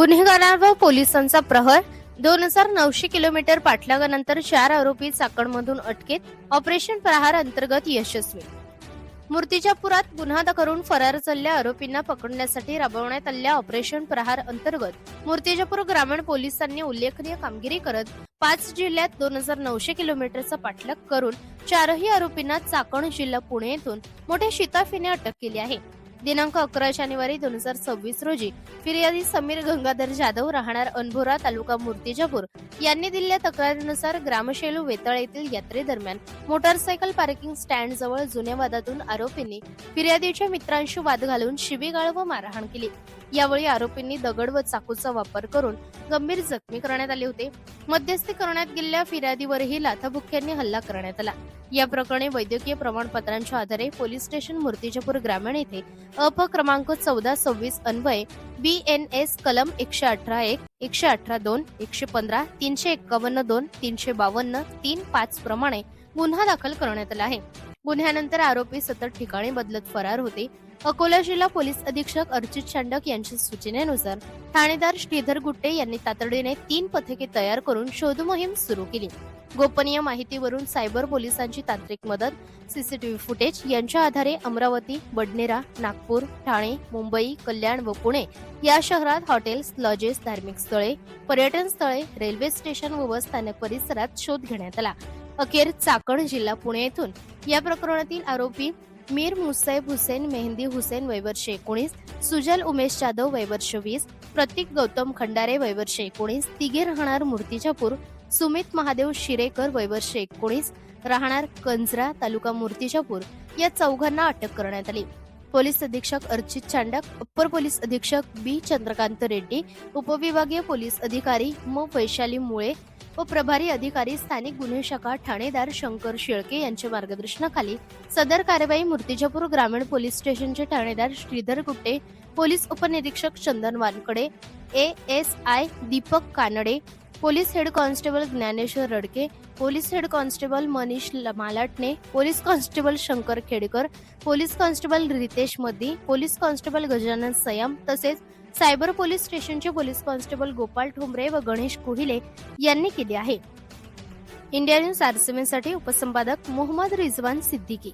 गुन्हेगारांवर पोलिसांचा प्रहर. दोन हजार नऊशे किलोमीटर पाठलागानंतर चार आरोपी चाकणमधून अटकेत. ऑपरेशन प्रहार अंतर्गत यशस्वी. मूर्तिजापुरात गुन्हा करून फरार झालेल्या आरोपींना पकडण्यासाठी राबवण्यात आलेल्या ऑपरेशन प्रहार अंतर्गत मूर्तिजापूर ग्रामीण पोलिसांनी उल्लेखनीय कामगिरी करत पाच जिल्ह्यात दोन हजार नऊशे किलोमीटरचा पाठलाग करून चारही आरोपींना चाकण जिल्हा पुणे येथून मोठ्या शिताफीने अटक केली आहे. दिनांक अकरा जानेवारी दोन हजार सव्वीस रोजी फिर्यादी समीर गंगाधर जाधव राहणार अनभोरा तालुका मूर्तिजापूर यांनी दिलेल्या तक्रारीनुसार ग्रामशेलू वेतळ येथील यात्रेदरम्यान मोटारसायकल पार्किंग स्टँड जवळ जुन्या वादातून आरोपींनी फिर्यादीच्या मित्रांशी वाद घालून शिबीगाळ व मारहाण केली. यावेळी आरोपींनी दगड व चाकूचा वापर करून गंभीर जखमी करण्यात आले होते. मध्यस्थी करण्यात गेलेल्या फिर्यादीवरही लाथाबुक्क्यांनी हल्ला करण्यात आला. या प्रकरणी वैद्यकीय प्रमाणपत्रांच्या आधारे पोलीस स्टेशन मूर्तिजापूर ग्रामीण येथे अप क्रमांक चौदा सव्वीस अन्वये बी एन एस कलम एकशे अठरा एक एकशे अठरा दोन एकशे पंधरा तीनशे एक्कावन्न दोन तीनशे बावन्न तीन पाच प्रमाणे गुन्हा दाखल करण्यात आला आहे. गुन्ह्यानंतर आरोपी सतत ठिकाणी बदलत फरार होते. अकोला जिल्हा पोलीस अधीक्षक अर्चित चांडक यांच्या सूचनेनुसार ठाणेदार श्रीधर गुट्टे यांनी तातडीने तीन पथके तयार करून शोध मोहीम सुरू केली. गोपनीय माहितीवरून सायबर पोलिसांची तांत्रिक मदत सीसीटीव्ही फुटेज यांच्या आधारे अमरावती बडनेरा नागपूर ठाणे मुंबई कल्याण व पुणे या शहरात हॉटेल्स लॉजेस धार्मिक स्थळे पर्यटन स्थळे रेल्वे स्टेशन व बस स्थानक परिसरात शोध घेण्यात आला. अखेर चाकण जिल्हा पुणे येथून या प्रकरणातील आरोपी मीर मुसैब हुसेन मेहंदी हुसेन वयवर्ष एकोणीस सुजल उमेश जाधव वयवर्ष वीस प्रतीक गौतम खंडारे वयवर्ष एकोणीस तिघे राहणार मूर्तिजापूर सुमित महादेव शिरेकर वयवर्ष एकोणीस राहणार कंजरा तालुका मूर्तिजापूर या चौघांना अटक करण्यात आली. पोलीस अधीक्षक अर्चित चांडक अप्पर पोलीस अधीक्षक बी चंद्रकांत रेड्डी उपविभागीय पोलीस अधिकारी म वैशाली मुळे व प्रभारी अधिकारी स्थानिक गुन्हे शाखा ठाणेदार शंकर शेळके यांच्या मार्गदर्शनाखाली सदर कारवाई मूर्तिजापूर ग्रामीण पोलीस स्टेशनचे ठाणेदार श्रीधर गुट्टे पोलीस उपनिरीक्षक Chandan Wankade A S I Deepak Kanade police head constable Dnyaneshwar Radke police head constable Manish ल- Malatane police constable Shankar Khedkar police constable Ritesh Maddi police constable Gajanan Sayam तसेच cyber police स्टेशनचे police constable Gopal Thombare व गणेश कोहिले यांनी केली आहे. India news आरसीएमसाठी उपसंपादक मोहम्मद रिजवान सिद्दीकी.